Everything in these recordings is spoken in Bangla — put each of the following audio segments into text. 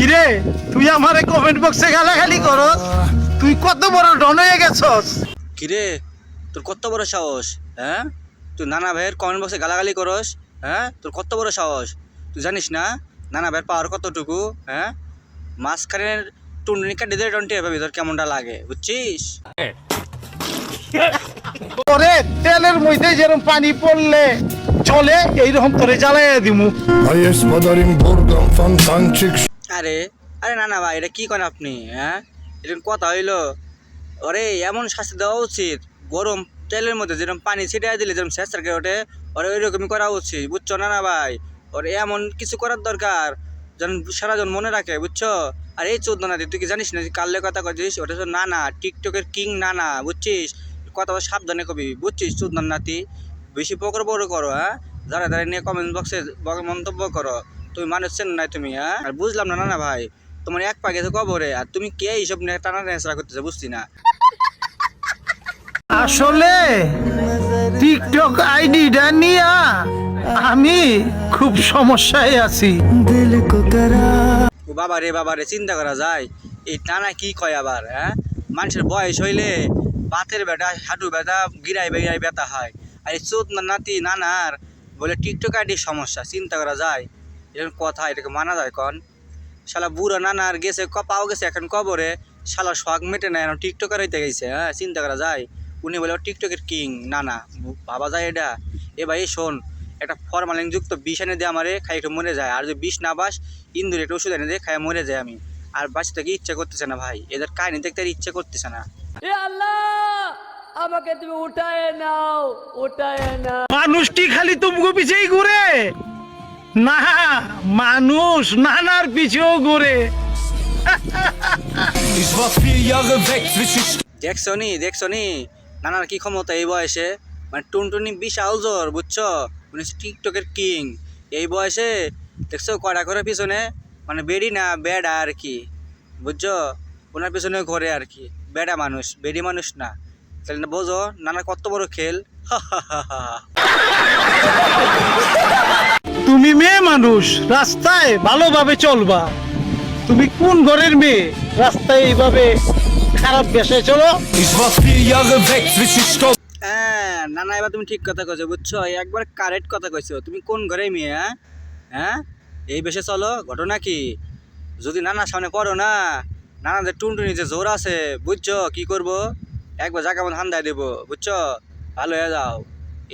কিরে তুই আমারে কমেন্ট বক্সে গালাগালি করস? তুই কত বড় ডন হয়ে গেছস? কিরে তোর কত বড় সাহস হ্যাঁ? তুই নানা ভাইয়ের কমেন্ট বক্সে গালাগালি করস হ্যাঁ? তোর কত বড় সাহস? তুই জানিস না নানা ভাইয়ের পাওয়ার কতটুকু হ্যাঁ? মাঝখানের টুনটুনি কাটি দিয়ে টন্টি এভাবে তোর কেমনটা লাগে বুঝছিস? তোরে তেলের মধ্যে যেরকম পানি পড়লে চলে এইরকম তোরে জ্বালাইয়া দিমু। আরে আরে না না ভাই, এটা কি করেন আপনি হ্যাঁ? এরকম কথা হইল, ওরে, এমন শাস্তি দেওয়া উচিত, গরম তেলের মধ্যে যেরকম পানি ছিটিয়ে দিলে, যেরকম সার্কে ওঠে, ওরে, ওইরকমই করা উচিত, বুঝছ না না ভাই? ওর, এমন কিছু করার দরকার, যেন সারাজন মনে রাখে, বুঝছ? আর এই চোদ্দ না তুই কি জানিস না কাল্লে কথা কছিস ওটা তো না না টিকটকের কিং না না বুঝছিস? কথা সাবধানে কবি, বুঝছিস চোদ্দ নাতি? বেশি পকর বড় করো হ্যাঁ? যারা যারা নিয়ে কমেন্ট বক্সে মন্তব্য করো। তুমি মানুষ চেন নাই তুমি হ্যাঁ? আর বুঝলাম না না না ভাই তোমার এক পা গেছে কবরে আর তুমি কে এইসব নিয়ে টানা নেসরা করতেছো বুঝছি না? আসলে টিকটক আইডিটা নিয়া আমি খুব সমস্যায় আছি। ও বাবা রে বাবা রে চিন্তা করা যায় এই টানা কি কয় আবার হ্যাঁ? মানুষের বয়স হইলে বাতের ব্যথা হাঁটু ব্যথা গিরাই বেগিরাই ব্যথা হয়। আর এই চোদ না নাতি নানার বলে টিকটক আইডির সমস্যা চিন্তা করা যায়। এরকম কথা এটাকে মানা যায় কন। শালা বুড়ো নানা আর গেছে ক পাও গেছে এখন কবরে। শালা শখ মেটে না এখন টিকটকার হইতে গেছে হ্যাঁ চিন্তা করা যায়। উনি বলে টিকটকের কিং নানা ভাবা যায় এটা। এ ভাই শোন একটা ফরমালিন যুক্ত বিষ এনে দিয়ে আমারে খাই একটু মরে যায়। আর যদি বিষ না বাস ইন্দুর একটু ওষুধ এনে দিয়ে খাই মরে যায় আমি। আর বাঁচতে থেকে ইচ্ছা করতেছে না ভাই এদের কাহিনী দেখতে আর ইচ্ছে করতেছে না। এ আল্লাহ আমাকে তুমি উঠায় নাও উঠায় নাও। মানুষ কি খালি তুমগো পিছেই ঘুরে। না মানুষ নানার পিছেও ঘুরে। দেখছ নি দেখছ নি? নানার কি ক্ষমতা এই বয়সে? মানে টুনটুনি বিশাল জোর বুঝছ? উনি হচ্ছে টিকটকের কিং। এই বয়সে দেখছ কড়া করে পিছনে? মানে বেডি না বেড়া আর কি বুঝছ? ওনার পিছনে ঘরে আর কি বেড়া মানুষ বেডি মানুষ না। তাহলে না বোঝো নানা কত বড় খেল? হা হা হা মেয়ে মানুষ রাস্তায় ভালোভাবে চলবা। তুমি কোন ঘরের মেয়ে? রাস্তায় এইভাবে খারাপ বেশে চলো। হ্যাঁ না না এবার তুমি ঠিক কথা কইছো, বুঝছ? একবার কারেক্ট কথা কইছো। তুমি কোন ঘরে মেয়ে হ্যাঁ? হ্যাঁ? এই বেশে চলো, ঘটনা কি? যদি নানা সামনে পড়ো না নানা যে টুনটুনি যে জোর আছে, বুঝছ? কি করব? একবার জায়গা মতো হান্দায় দেবো, বুঝছ? ভালো হয়ে যাও।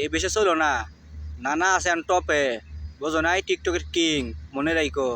এই বেশে চলো না। নানা আছে টপে বোঝো নাই টিকটকের কিং মনে রাখো